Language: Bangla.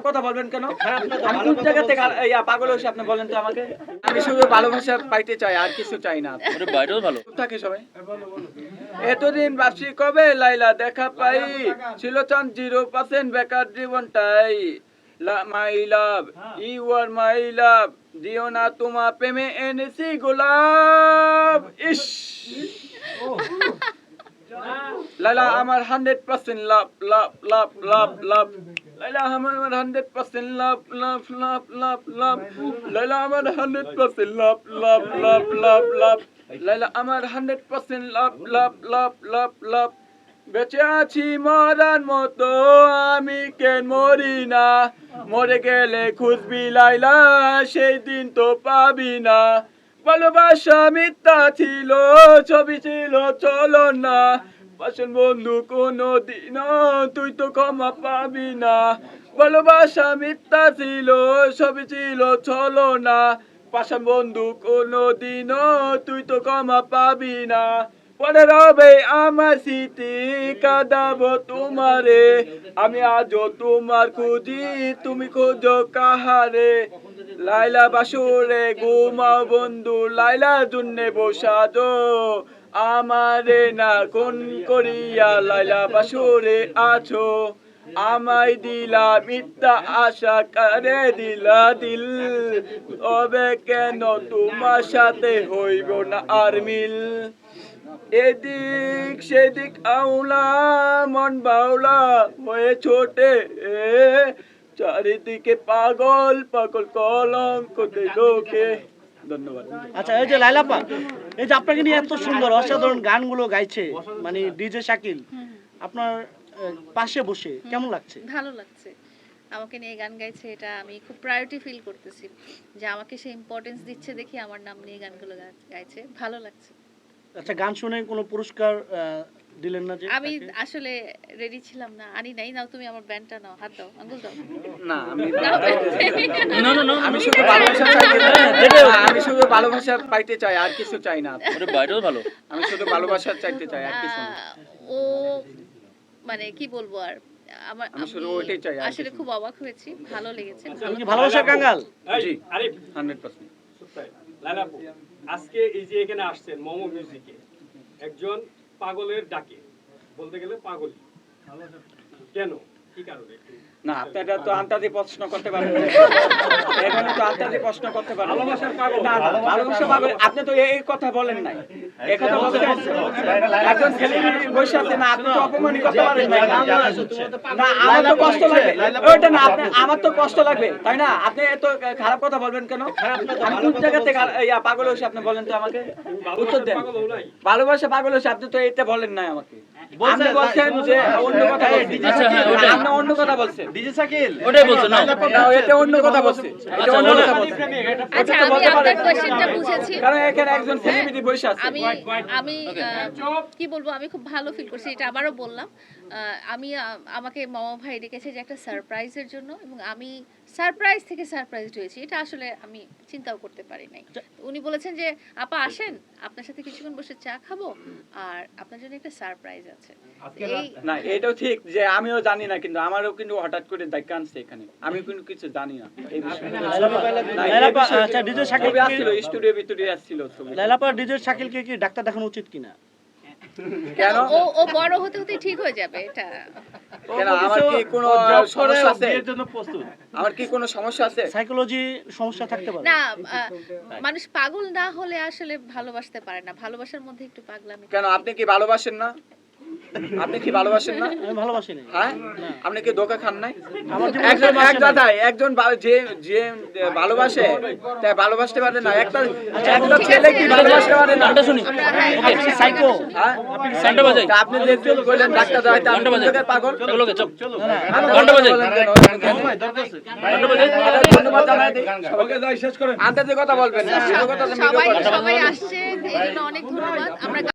খারাপ কথা বলবেন কেন? আমি কোন জায়গা থেকে ইয়া, পাগল হয়েছি আপনি বলেন তো আমাকে। আমি শুধু ভালোবাসা পাইতে চাই আর কিছু চাই না। বাইরেও ভালো। থাকে সবাই। এতদিন ভাবছি কবে লাইলা দেখা পাই। ছিল চান জিরো পার্সেন্ট বেকার জীবনটাই। মাই লাভ ইউ আর মাই লাভ দিও না তোমা প্রেমে এনেছি গোলাপ। ইস। লাইলা আমার হান্ড্রেড পার্সেন্ট লাভ লাভ লাভ লাভ লাভ। লাইলা আমার হান্ড্রেড পার্সেন্ট লাভ লাভ লাভ লাভ লাভ লাইলা আমার হান্ড্রেড পার্সেন্ট লাভ লাভ লাভ লাভ লাভ বেঁচে আছি মরার মতো, আমি কেন মরি না? মরে গেলে খুঁজবি লাইলা, সেই দিন তো পাবি না। ভালোবাসা মিথ্যা ছিল, ছবি ছিল, চলো না। পাশের বন্ধু কোনো দিন তুই তো ক্ষমা পাবি না। ভালোবাসা মিথ্যা ছিল ছবি ছিল চলো না পাশের বন্ধু কোনো দিন তুই তো ক্ষমা পাবি না। পরে রবে আমার স্মৃতি, কাদাবো তোমারে। আমি আজও তোমার খুঁজি, তুমি খোঁজো কাহারে। লাইলা বাসুরে ঘুমাও বন্ধু লাইলা জন্যে বসাজো আমারে না কোন করিয়া লাইলা বাসুরে আছো। আমায় দিলা মিথ্যা আশা, কারে দিলা দিল? তবে কেন তোমার সাথে হইব না আর মিল? এদিক সেদিক আউলা, মন বাউলা হয়ে ছোটে। চারিদিকে পাগল পাগল কলঙ্ক লোকে ধন্যবাদ। আচ্ছা এই যে লাইলাপা এই যে আপনাকে নিয়ে এত সুন্দর অসাধারণ গানগুলো গাইছে মানে ডিজে শাকিল আপনার পাশে বসে কেমন লাগছে? ভালো লাগছে। আমাকে নিয়ে গান গাইছে এটা আমি খুব প্রায়োরিটি ফিল করতেছি যে আমাকে সে ইম্পর্টেন্স দিচ্ছে দেখি আমার নাম নিয়ে গানগুলো গাইছে ভালো লাগছে। আচ্ছা গান শুনে কোনো পুরস্কার আহ, দিলেন না যে আমি আসলে রেডি ছিলাম না আনি নাই নাও তুমি আমার ব্যান্ডটা নাও হাত দাও আঙ্গুল দাও। না আমি না না না আমি শুধু ভালোবাসা চাই আমি শুধু ভালোবাসা পাইতে চাই আর কিছু চাই না। ওটা বাইরেও ভালো। আমি শুধু ভালোবাসা চাইতে চাই আর কিছু না। ও মানে কি বলব আর আমার আমি শুধু ওইটাই চাই, আসলে খুব অবাক হয়েছি ভালো লেগেছে। তুমি কি ভালোবাসার কাঙ্গাল? জি। Arif hundred percent. লালাপু আজকে এই যে এখানে আসছেন মোমো মিউজিকে একজন পাগলের ডাকে বলতে গেলে পাগলি কেন? না আপনারা তো আন্তাজি প্রশ্ন করতে পারেন এখানে তো আন্তাজি প্রশ্ন করতে পারেন না। ভালোবাসা আপনি তো এই কথা বলেন নাই। এই কথা বলছেন একজন সেলিব্রিটি বসে আছে না আপনি তো অপমান করতে পারেন না। না আমার তো কষ্ট লাগবে। ওইটা না আপনি আমার তো কষ্ট লাগবে তাই না? আপনি এত খারাপ কথা বলবেন কেন? আমি কোন জায়গা থেকে ইয়া, পাগল হয়েছি আপনি বলেন তো আমাকে। উত্তর দেন। ভালোবাসা পাগল হয়েছে আপনি তো এটা বলেন নাই আমাকে। আপনি বলছেন যে অন্য কথা বলছেন আচ্ছা, হ্যাঁ, ওটা। আপনি অন্য কথা বলছেন ওটাই বলছো না। না, এটা অন্য কথা বলছে। এটা আচ্ছা, অন্য বলেন। কথা বলছে। আচ্ছা ওটা তো আমি আহ, কি বলব আমি খুব ভালো ফিল করছি এটা আবারও বললাম। আমি আমাকে মামা ভাই ডেকেছে যে একটা সারপ্রাইজের জন্য এবং আমি সারপ্রাইজ থেকে সারপ্রাইজড হয়েছি। এটা আসলে আমি চিন্তাও করতে পারি নাই। উনি বলেছেন যে আপা আসেন। আপনার সাথে কিছুক্ষণ বসে চা খাব আর আপনার জন্য একটা সারপ্রাইজ আছে। এই না এটাও ঠিক যে আমিও জানি না কিন্তু আমারও কিন্তু হঠাৎ করে দেখা আনছে এখানে। আমি কিন্তু কিছু জানি না। এই বিষয়ে। আচ্ছা ডিজে শাকিল আসছিল স্টুডিও ভিতরে আসছিল লাইলাপা ডিজে শাকিলকে কি ডাক্তার দেখানো উচিত কিনা? কেন? ও ও বড় হতে হতে ঠিক হয়ে যাবে এটা। কেন আমার কি কোনো সমস্যা আছে? আমার কি কোনো সমস্যা আছে? সাইকোলজি সমস্যা থাকতে পারে। না আহ, মানুষ পাগল না হলে আসলে ভালোবাসতে পারে না। ভালোবাসার মধ্যে একটু পাগলামি কেন আপনি কি ভালোবাসেন না? আপনি কি ভালোবাসেন না? আমি ভালোবাসি না। হ্যাঁ আপনি কি ধোকা খান নাই? একজন এক। দাদা একজন যে যে ভালোবাসে তাই ভালোবাসতে পারে না। একটা একটা ছেলে কি ভালোবাসতে পারে না? গানটা শুনি। আমরা হ্যাঁ, আপনি কি সাইকো হ্যাঁ গানটা বাজাই। তা আপনি একজন কইলেন ডাক্তার দেখাইতে আমি ঘণ্টা বাজে। কোন জায়গায় পাগল? চলো গে, চল। ঘণ্টা বাজে। বলেন ঘণ্টা বাজাই। ধন্যবাদ জানাই দিই। আন্দাজে কথা বলবেন না, শুধু কথা তো সবাই সবাই আসছে এই জন্য অনেক ধন্যবাদ। আমরা